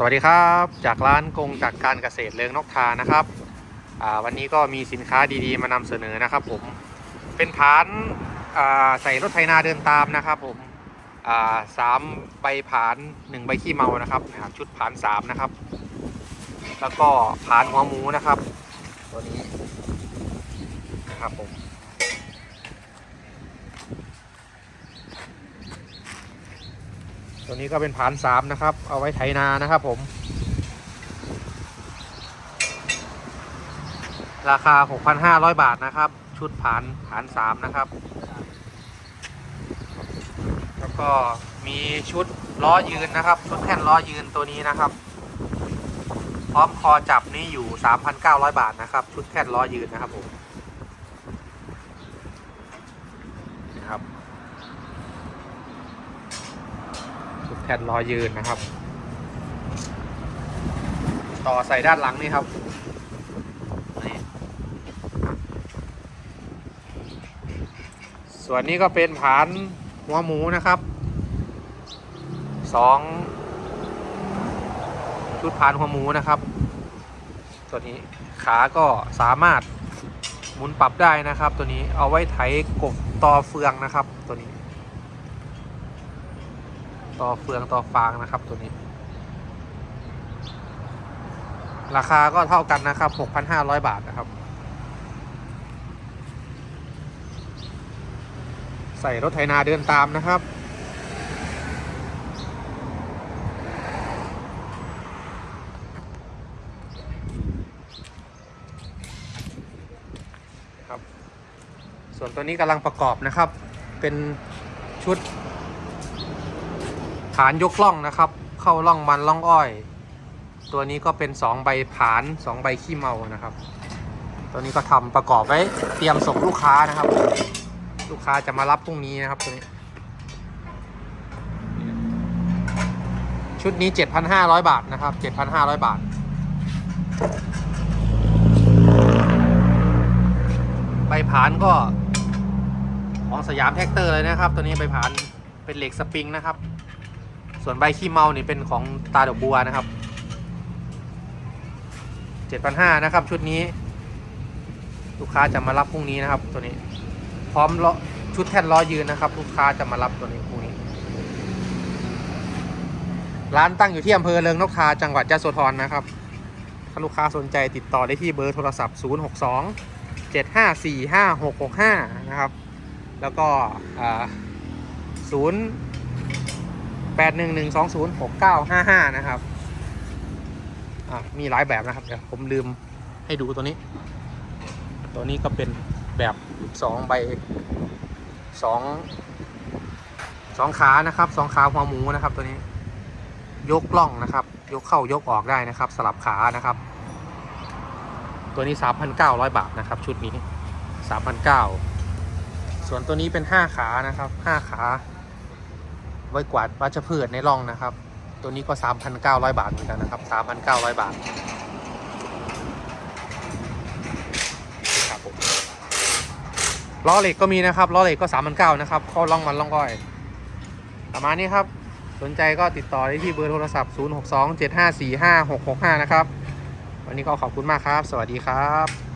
สวัสดีครับ จากร้านกงจากการเกษตรเลืองนกทานะครับวันนี้ก็มีสินค้าดีๆ มานำเสนอนะครับผมเป็นผานาใส่รถไถนาเดินตามนะครับผมสามใบผานหนึ่งใบขี้เมานะครับชุดผานสามนะครับ แล้วก็ผานหัวหมูนะครับ ตัวนี้นะครับผม ตัวนี้ก็เป็นผานสามนะครับ เอาไว้ไถนานะครับผม ราคา 6,500 บาทนะครับ ชุดผานผานสามนะครับ แล้วก็มีชุดล้อยืนนะครับ ชุดแท่นล้อยืนตัวนี้นะครับ พร้อมคอจับนี่อยู่ 3,900 บาทนะครับ ชุดแท่นล้อยืนนะครับผมนะครับ ชุดแผ่นรอยืนนะครับ ต่อใส่ด้านหลังนี่ครับส่วนนี้ก็เป็นผานหัวหมูนะครับสองชุดผานหัวหมูนะครับตัวนี้ขาก็สามารถหมุนปรับได้นะครับ ตัวนี้เอาไว้ไถกบต่อเฟืองนะครับ ตัวนี้ ต่อเฟืองต่อฟางนะครับตัวนี้ ราคาก็เท่ากันนะครับ 6,500 บาทนะครับ ใส่รถไถนาเดินตามนะครับครับ ส่วนตัวนี้กำลังประกอบนะครับ เป็นชุด ผานยกล่องนะครับ เข้าล่องมันล่องอ้อย ตัวนี้ก็เป็น2ใบผาน2ใบขี้เมานะครับ ตัวนี้ก็ทำประกอบไว้เตรียมส่งลูกค้านะครับ ลูกค้าจะมารับพรุ่งนี้นะครับตัวนี้ ชุดนี้ 7,500 บาทนะครับ 7,500 บาทใบผานก็ของสยามแท็กเตอร์เลยนะครับ ตัวนี้ใบผานเป็นเหล็กสปริงนะครับ ส่วนใบขี้เมานี่เป็นของตาดอกบัวนะครับ7,500นะครับ ชุดนี้ ลูกค้าจะมารับพรุ่งนี้นะครับ ตัวนี้ พร้อมล้อชุดแท่นล้อยืนนะครับ ลูกค้าจะมารับตัวนี้พรุ่งนี้ ร้านตั้งอยู่ที่อำเภอเริงนกทาจังหวัดยะโสธรนะครับถ้าลูกค้าสนใจติดต่อได้ที่เบอร์โทรศัพท์ 062 754 5665 นะครับ แล้วก็อ่า0 แปดหนึ่งหนึ่งสองศูนย์หกเก้าห้าห้านะครับมีหลายแบบนะครับเดี๋ยวผมลืมให้ดูตัวนี้ ตัวนี้ก็เป็นแบบสองใบสองสองขานะครับสองขาหัวหมูนะครับตัวนี้ ยกล่องนะครับ ยกเข้ายกออกได้นะครับ สลับขานะครับ ตัวนี้ 3,900 บาทนะครับ ชุดนี้ 3,900ส่วนตัวนี้เป็น 5 ขานะครับ 5 ขา ไว้กวาดวัชพืชในร่องนะครับ ตัวนี้ก็ 3,900 บาทเหมือนกันนะครับ 3,900 บาทครับผมล้อเหล็กก็มีนะครับล้อเหล็กก็ 3,900นะครับเข้าร่องมันร่องก้อยประมาณนี้ครับสนใจก็ติดต่อได้ที่เบอร์โทรศัพท์ 062 754 5665 นะครับ วันนี้ก็ขอบคุณมากครับ สวัสดีครับ